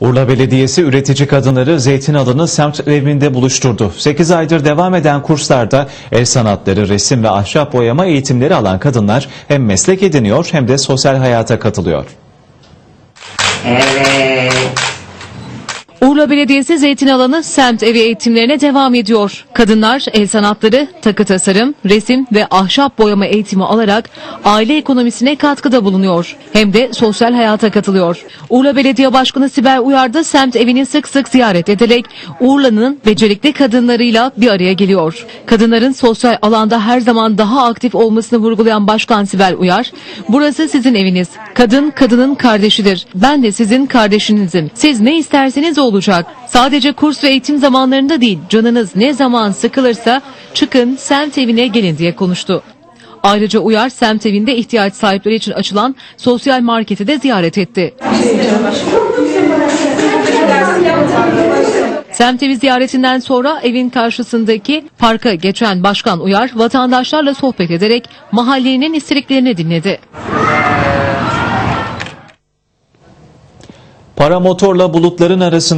Urla Belediyesi üretici kadınları Zeytinada'nın semt evinde buluşturdu. 8 aydır devam eden kurslarda el sanatları, resim ve ahşap boyama eğitimleri alan kadınlar hem meslek ediniyor hem de sosyal hayata katılıyor. Evet. Urla Belediyesi Zeytin Alanı semt evi eğitimlerine devam ediyor. Kadınlar el sanatları, takı tasarım, resim ve ahşap boyama eğitimi alarak aile ekonomisine katkıda bulunuyor. Hem de sosyal hayata katılıyor. Urla Belediye Başkanı Sibel Uyar da semt evini sık sık ziyaret ederek Urla'nın becerikli kadınlarıyla bir araya geliyor. Kadınların sosyal alanda her zaman daha aktif olmasını vurgulayan Başkan Sibel Uyar, burası sizin eviniz. Kadın kadının kardeşidir. Ben de sizin kardeşinizim. Siz ne isterseniz o olacak. Sadece kurs ve eğitim zamanlarında değil, canınız ne zaman sıkılırsa çıkın semt evine gelin diye konuştu. Ayrıca Uyar semt evinde ihtiyaç sahipleri için açılan sosyal marketi de ziyaret etti. Semt evi ziyaretinden sonra evin karşısındaki parka geçen Başkan Uyar vatandaşlarla sohbet ederek mahallenin isteklerini dinledi. Paramotorla bulutların arasında